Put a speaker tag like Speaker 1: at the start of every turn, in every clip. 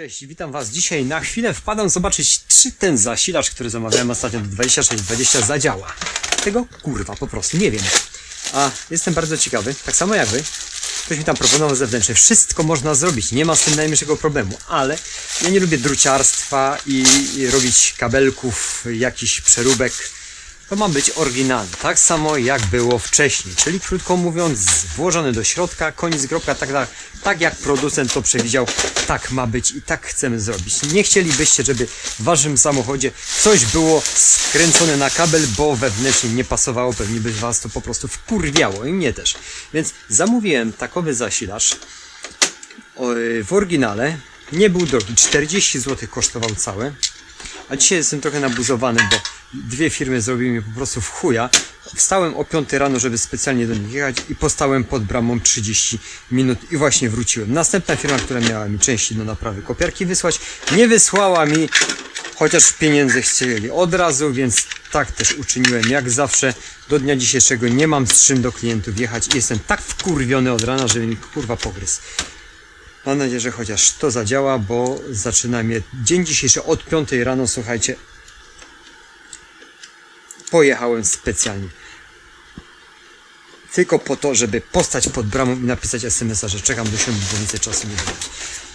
Speaker 1: Cześć, witam Was. Dzisiaj na chwilę wpadam zobaczyć, czy ten zasilacz, który zamawiałem ostatnio do 2620 zadziała. Tego kurwa po prostu nie wiem. A jestem bardzo ciekawy, tak samo jak Wy. Ktoś mi tam proponował zewnętrznie. Wszystko można zrobić, nie ma z tym najmniejszego problemu, ale ja nie lubię druciarstwa i, i robić kabelków, jakiś przeróbek. To ma być oryginalne, tak samo jak było wcześniej, czyli krótko mówiąc, włożony do środka, koniec grobka, tak, tak, tak jak producent to przewidział, tak ma być i tak chcemy zrobić. Nie chcielibyście, żeby w waszym samochodzie coś było skręcone na kabel, bo wewnętrznie nie pasowało, pewnie by was to po prostu wkurwiało i mnie też. Więc zamówiłem takowy zasilacz o, w oryginale, nie był drogi, 40 zł kosztował cały. A dzisiaj jestem trochę nabuzowany, bo dwie firmy zrobiły mi po prostu w chuja. Wstałem o 5 rano, żeby specjalnie do nich jechać i postałem pod bramą 30 minut i właśnie wróciłem. Następna firma, która miała mi części do naprawy kopiarki wysłać, nie wysłała mi, chociaż pieniędzy chcieli od razu, więc tak też uczyniłem. Jak zawsze do dnia dzisiejszego nie mam z czym do klientów jechać i jestem tak wkurwiony od rana, że mi kurwa pogryz. Mam nadzieję, że chociaż to zadziała, bo zaczyna mnie dzień dzisiejszy od 5 rano, słuchajcie. Pojechałem specjalnie. Tylko po to, żeby postać pod bramą i napisać SMS-a, że czekam do 7, bo więcej czasu nie będzie.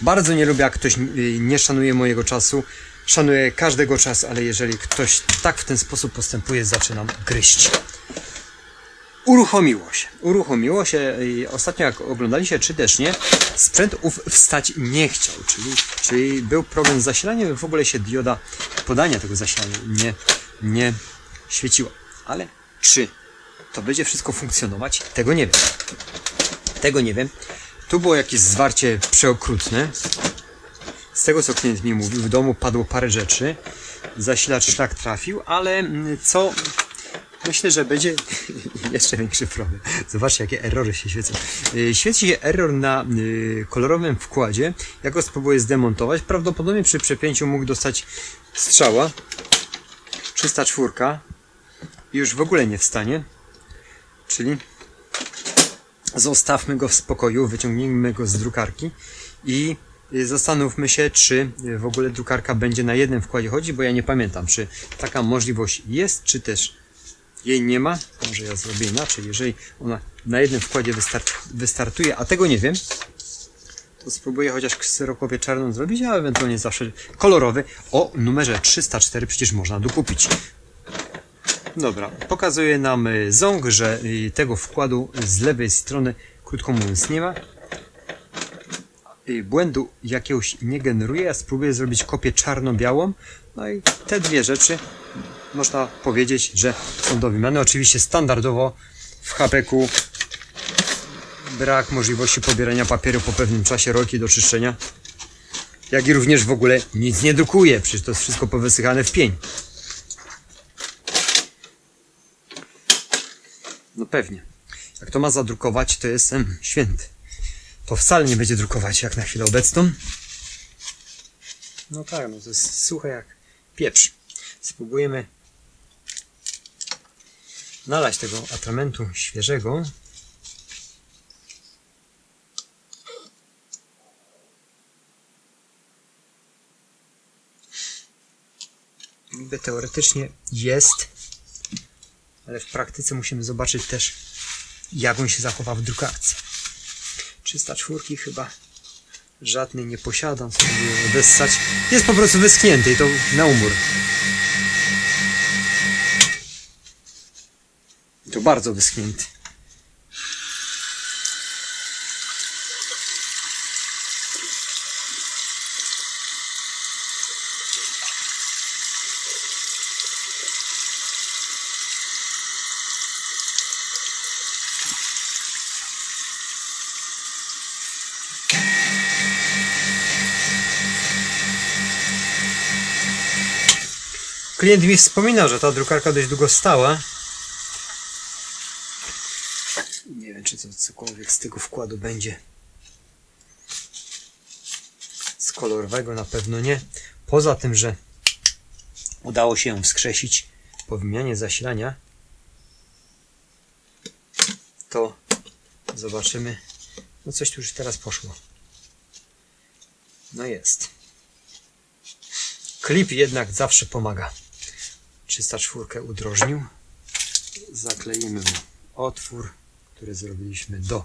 Speaker 1: Bardzo nie lubię, jak ktoś y, nie szanuje mojego czasu. Szanuję każdego czasu, ale jeżeli ktoś tak w ten sposób postępuje, zaczynam gryźć uruchomiło się. Uruchomiło się i ostatnio jak oglądaliście, czy też nie, sprzęt ów wstać nie chciał, czyli, czyli był problem z zasilaniem, w ogóle się dioda podania tego zasilania nie, nie świeciła. Ale czy to będzie wszystko funkcjonować? Tego nie wiem. Tego nie wiem. Tu było jakieś zwarcie przeokrutne. Z tego co klient mi mówił, w domu padło parę rzeczy. Zasilacz szlak trafił, ale mm, co Myślę, że będzie jeszcze większy problem. Zobaczcie, jakie errory się świecą. Yy, Świeci się error na yy, kolorowym wkładzie. Ja go spróbuję zdemontować. Prawdopodobnie przy przepięciu mógł dostać strzała. 304. Już w ogóle nie wstanie. Czyli zostawmy go w spokoju, wyciągnijmy go z drukarki i y, zastanówmy się, czy w ogóle drukarka będzie na jednym wkładzie chodzić, bo ja nie pamiętam, czy taka możliwość jest, czy też jej nie ma. Może ja zrobię inaczej. Jeżeli ona na jednym wkładzie wystart wystartuje, a tego nie wiem, to spróbuję chociaż kserokowie czarną zrobić, a ewentualnie zawsze kolorowy o numerze 304 przecież można dokupić. Dobra, pokazuje nam y, ząg, że y, tego wkładu z lewej strony, krótko mówiąc, nie ma. Y, Błędu jakiegoś nie generuje. Ja spróbuję zrobić kopię czarno-białą. No i te dwie rzeczy można powiedzieć, że są do wymiany. Oczywiście standardowo w HPK brak możliwości pobierania papieru po pewnym czasie, rolki do czyszczenia. Jak i również w ogóle nic nie drukuje, przecież to jest wszystko powysychane w pień. No pewnie. Jak to ma zadrukować, to jestem święty. To wcale nie będzie drukować jak na chwilę obecną. No tak, no to jest suche jak pieprz. Spróbujemy nalać tego atramentu świeżego. Niby teoretycznie jest, ale w praktyce musimy zobaczyć też, jak on się zachowa w drukarce. 304 chyba żadnej nie posiadam, by wessać. Jest po prostu wyschnięty i to na umór. To bardzo wyschnięty. Klient mi wspominał, że ta drukarka dość długo stała. Nie wiem, czy to cokolwiek z tego wkładu będzie. Z kolorowego na pewno nie. Poza tym, że udało się ją wskrzesić po wymianie zasilania, to zobaczymy. No coś tu już teraz poszło. No jest. klip jednak zawsze pomaga. 304 udrożnił. Zakleimy mu otwór, który zrobiliśmy do,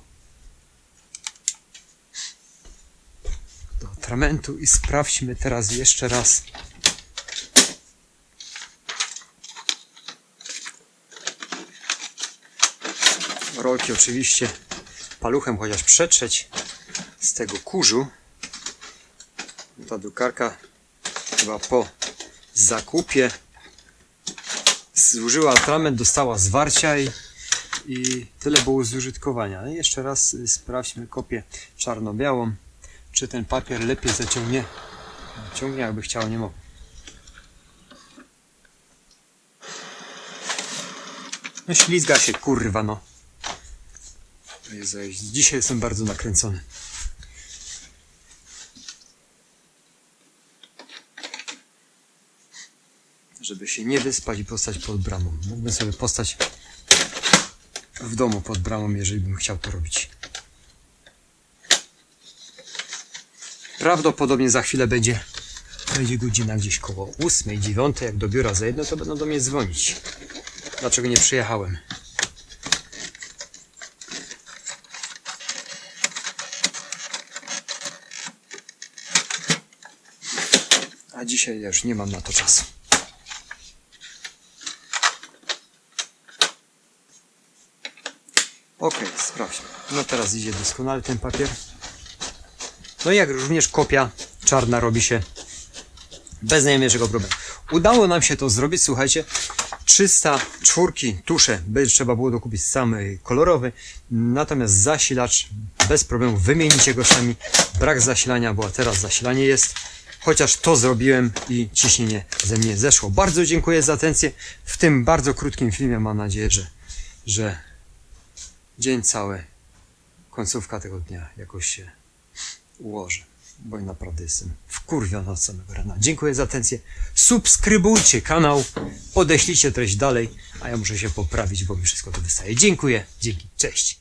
Speaker 1: do atramentu i sprawdźmy teraz jeszcze raz. Rolki oczywiście paluchem chociaż przetrzeć z tego kurzu. Ta drukarka chyba po zakupie zużyła atrament, dostała zwarcia i, i tyle było z użytkowania. No jeszcze raz y, sprawdźmy kopię czarno-białą, czy ten papier lepiej zaciągnie. Ciągnie jakby chciał, nie mogę. No ślizga się, kurwa no. Jezu, dzisiaj jestem bardzo nakręcony. Żeby się nie wyspać i postać pod bramą. Mógłbym sobie postać w domu pod bramą, jeżeli bym chciał to robić. Prawdopodobnie za chwilę będzie, będzie godzina gdzieś koło 8, 9. Jak do biura zajedno, to będą do mnie dzwonić. Dlaczego nie przyjechałem? A dzisiaj już nie mam na to czasu. Okej, sprawdźmy. No teraz idzie doskonale ten papier. No i jak również kopia czarna robi się bez najmniejszego problemu. Udało nam się to zrobić, słuchajcie. 304 tusze, by trzeba było dokupić sam y, kolorowy, natomiast zasilacz bez problemu wymienicie go sami. Brak zasilania, bo teraz zasilanie jest. Chociaż to zrobiłem i ciśnienie ze mnie zeszło. Bardzo dziękuję za atencję w tym bardzo krótkim filmie. Mam nadzieję, że, że dzień cały, końcówka tego dnia jakoś się ułoży. Bo naprawdę jestem wkurwiony od samego rana. Dziękuję za atencję. Subskrybujcie kanał, odeślijcie treść dalej, a ja muszę się poprawić, bo mi wszystko to wystaje. Dziękuję, dzięki, cześć.